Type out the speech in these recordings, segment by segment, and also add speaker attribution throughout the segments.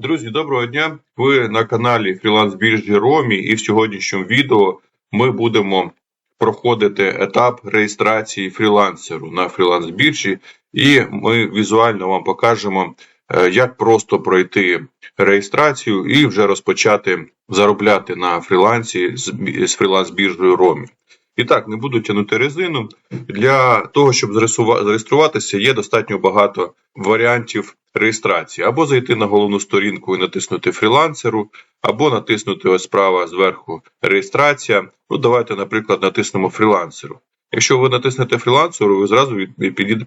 Speaker 1: Друзі, доброго дня! Ви на каналі Фріланс біржі Ромі, і в сьогоднішньому відео ми будемо проходити етап реєстрації фрілансеру на фріланс біржі, і ми візуально вам покажемо, е, як просто пройти реєстрацію і вже розпочати заробляти на фрілансі з фріланс біржею Ромі. І так, не буду тягнути резину. Для того, щоб зареєструватися, є достатньо багато варіантів реєстрації. Або зайти на головну сторінку і натиснути фрілансеру, або натиснути ось справа зверху реєстрація. Ну, давайте, наприклад, натиснемо фрілансеру. Якщо ви натиснете фрілансеру, ви зразу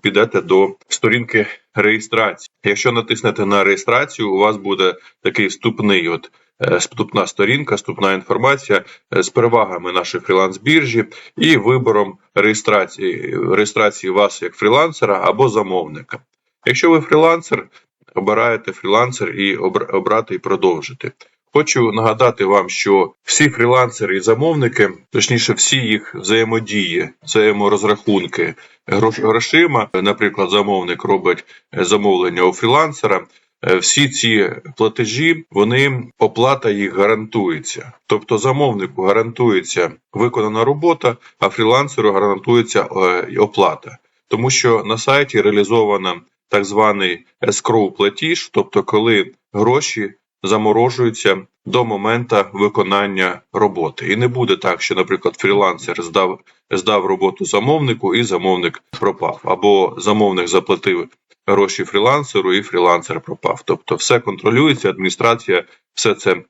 Speaker 1: підете до сторінки реєстрації. Якщо натиснете на реєстрацію, у вас буде такий вступний от е, вступна сторінка, вступна інформація е, з перевагами нашої фріланс-біржі і вибором реєстрації, реєстрації вас як фрілансера або замовника. Якщо ви фрілансер, обираєте фрілансер і обрати і продовжити. Хочу нагадати вам, що всі фрілансери і замовники, точніше, всі їх взаємодії, взаєморозрахунки грошима, наприклад, замовник робить е, замовлення у фрілансера. е, Всі ці платежі, вони оплата їх гарантується. Тобто замовнику гарантується виконана робота, а фрілансеру гарантується е, оплата. Тому що на сайті реалізовано так званий escrow платіж, тобто коли гроші заморожуються до моменту виконання роботи. І не буде так, що, наприклад, фрілансер здав, здав роботу замовнику і замовник пропав, або замовник заплатив гроші фрілансеру і фрілансер пропав. Тобто все контролюється, адміністрація все це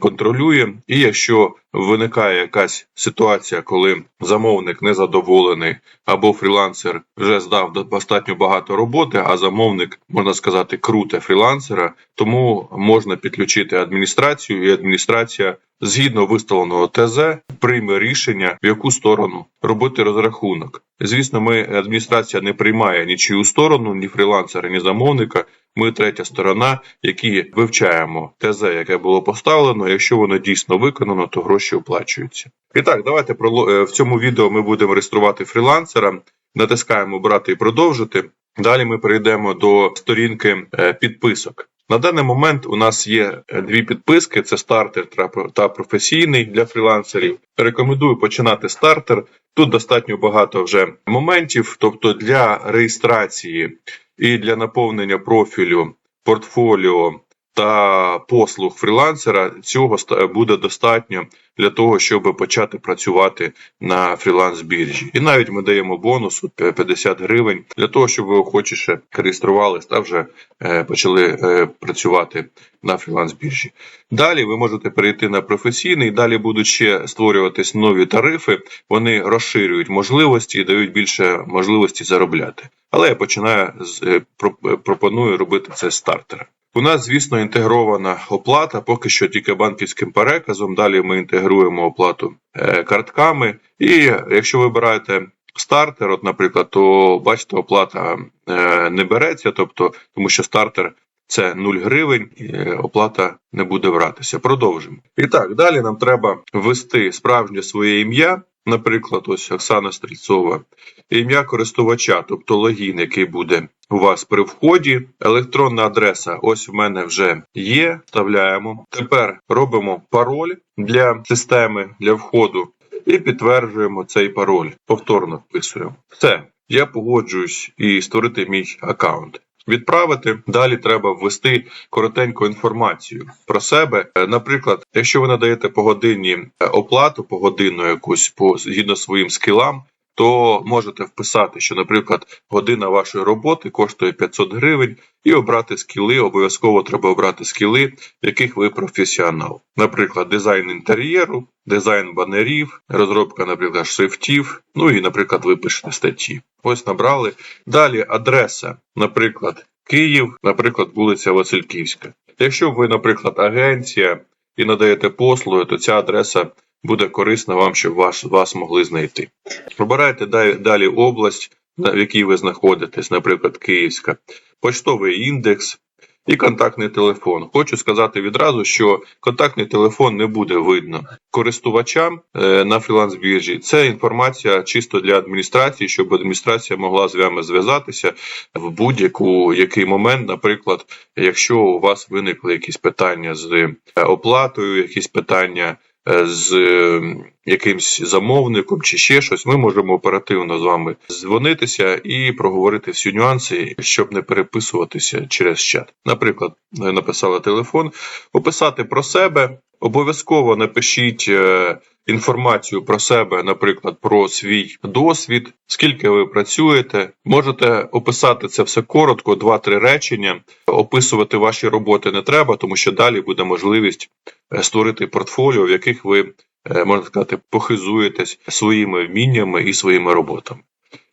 Speaker 1: контролює. І якщо виникає якась ситуація, коли замовник незадоволений або фрілансер вже здав достатньо багато роботи, а замовник, можна сказати, круте фрілансера, тому можна підключити адміністрацію, і адміністрація згідно виставленого ТЗ прийме рішення, в яку сторону робити розрахунок. Звісно, ми адміністрація не приймає нічию сторону, ні фрілансера, ні замовника. Ми третя сторона, які вивчаємо ТЗ, яке було поставлено. Якщо воно дійсно виконано, то гроші оплачуються. І так, давайте е, в цьому відео ми будемо реєструвати фрілансера. Натискаємо брати і продовжити. Далі ми перейдемо до сторінки е, підписок. На даний момент у нас є е, дві підписки: це стартер та професійний для фрілансерів. Рекомендую починати стартер. Тут достатньо багато вже моментів, тобто для реєстрації і для наповнення профілю, портфоліо та послуг фрілансера цього буде достатньо для того, щоб почати працювати на фріланс біржі. І навіть ми даємо бонус от 50 гривень для того, щоб ви охочіше реєструвалися та вже е, почали е, працювати на фріланс біржі. Далі ви можете перейти на професійний. Далі будуть ще створюватись нові тарифи. Вони розширюють можливості і дають більше можливості заробляти. Але я починаю з е, про- е, пропоную робити це з стартера. У нас, звісно, інтегрована оплата, поки що тільки банківським переказом. Далі ми інтегруємо оплату е, картками. І якщо вибираєте стартер, от, наприклад, то бачите, оплата е, не береться, тобто, тому що стартер це 0 гривень, і оплата не буде братися. Продовжимо. І так, далі нам треба ввести справжнє своє ім'я. Наприклад, ось Оксана Стрільцова, ім'я користувача, тобто логін, який буде у вас при вході. Електронна адреса, ось в мене вже є. Вставляємо. Тепер робимо пароль для системи для входу і підтверджуємо цей пароль. Повторно вписуємо. Все, я погоджуюсь і створити мій аккаунт. Відправити далі треба ввести коротеньку інформацію про себе. Е, Наприклад, якщо ви надаєте погодинні е, оплату погодинну якусь по згідно своїм скілам, то можете вписати, що, наприклад, година вашої роботи коштує 500 гривень, і обрати скіли. Обов'язково треба обрати скіли, в яких ви професіонал. Наприклад, дизайн інтер'єру, дизайн банерів, розробка, наприклад, шрифтів. Ну і, наприклад, ви пишете статті. Ось набрали. Далі адреса, наприклад, Київ, наприклад, вулиця Васильківська. Якщо ви, наприклад, агенція і надаєте послуги, то ця адреса буде корисна вам, щоб вас, вас могли знайти. Обирайте далі, область, в якій ви знаходитесь, наприклад, Київська, почтовий індекс. і контактний телефон. Хочу сказати відразу, що контактний телефон не буде видно користувачам е, на фріланс біржі. Це інформація чисто для адміністрації, щоб адміністрація могла з вами зв'язатися в будь-яку який момент. Наприклад, якщо у вас виникли якісь питання з е, оплатою, якісь питання. З якимсь замовником чи ще щось, ми можемо оперативно з вами дзвонитися і проговорити всі нюанси, щоб не переписуватися через чат. Наприклад, ви написали телефон, описати про себе. Обов'язково напишіть е, інформацію про себе, наприклад, про свій досвід, скільки ви працюєте. Можете описати це все коротко, два-три речення. Описувати ваші роботи не треба, тому що далі буде можливість створити портфоліо, в яких ви е, можна сказати, похизуєтесь своїми вміннями і своїми роботами.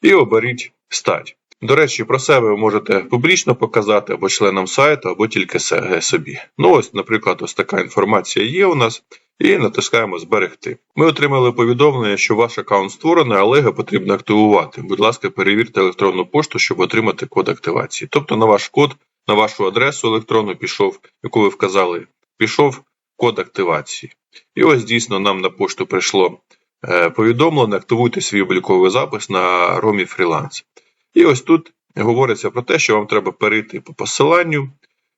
Speaker 1: І оберіть стать. До речі, про себе ви можете публічно показати або членам сайту, або тільки собі. Ну ось, наприклад, ось така інформація є у нас. І натискаємо зберегти. Ми отримали повідомлення, що ваш аккаунт створений, але його потрібно активувати. Будь ласка, перевірте електронну пошту, щоб отримати код активації. Тобто на ваш код, на вашу адресу електронну пішов, яку ви вказали, пішов код активації. І ось дійсно нам на пошту прийшло е, повідомлення, активуйте свій обліковий запис на Ромі Фріланс. І ось тут говориться про те, що вам треба перейти по посиланню,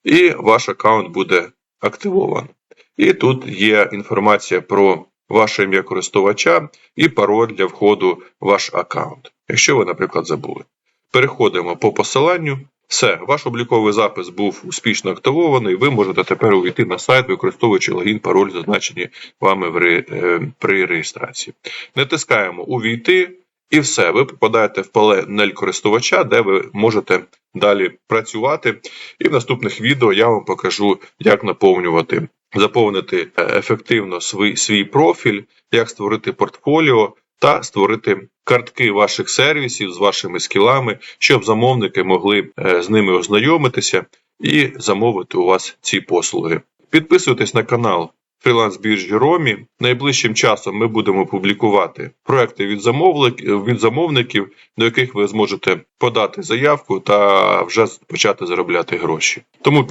Speaker 1: і ваш аккаунт буде активований. І тут є інформація про ваше ім'я користувача і пароль для входу в ваш аккаунт, якщо ви, наприклад, забули. Переходимо по посиланню. Все, ваш обліковий запис був успішно активований. Ви можете тепер увійти на сайт, використовуючи логін, пароль, зазначені вами в ре- е, при реєстрації. Натискаємо Увійти, і все. Ви попадаєте в панель користувача, де ви можете далі працювати. І в наступних відео я вам покажу, як наповнювати, заповнити е, ефективно свій, свій профіль, як створити портфоліо та створити картки ваших сервісів з вашими скілами, щоб замовники могли е, з ними ознайомитися і замовити у вас ці послуги. Підписуйтесь на канал фріланс біржі Ромі. Найближчим часом ми будемо публікувати проекти від замовників, від замовників, до яких ви зможете подати заявку та вже почати заробляти гроші. Тому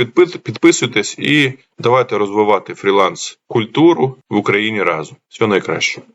Speaker 1: підписуйтесь і давайте розвивати фріланс культуру в Україні разом. Всього найкращого.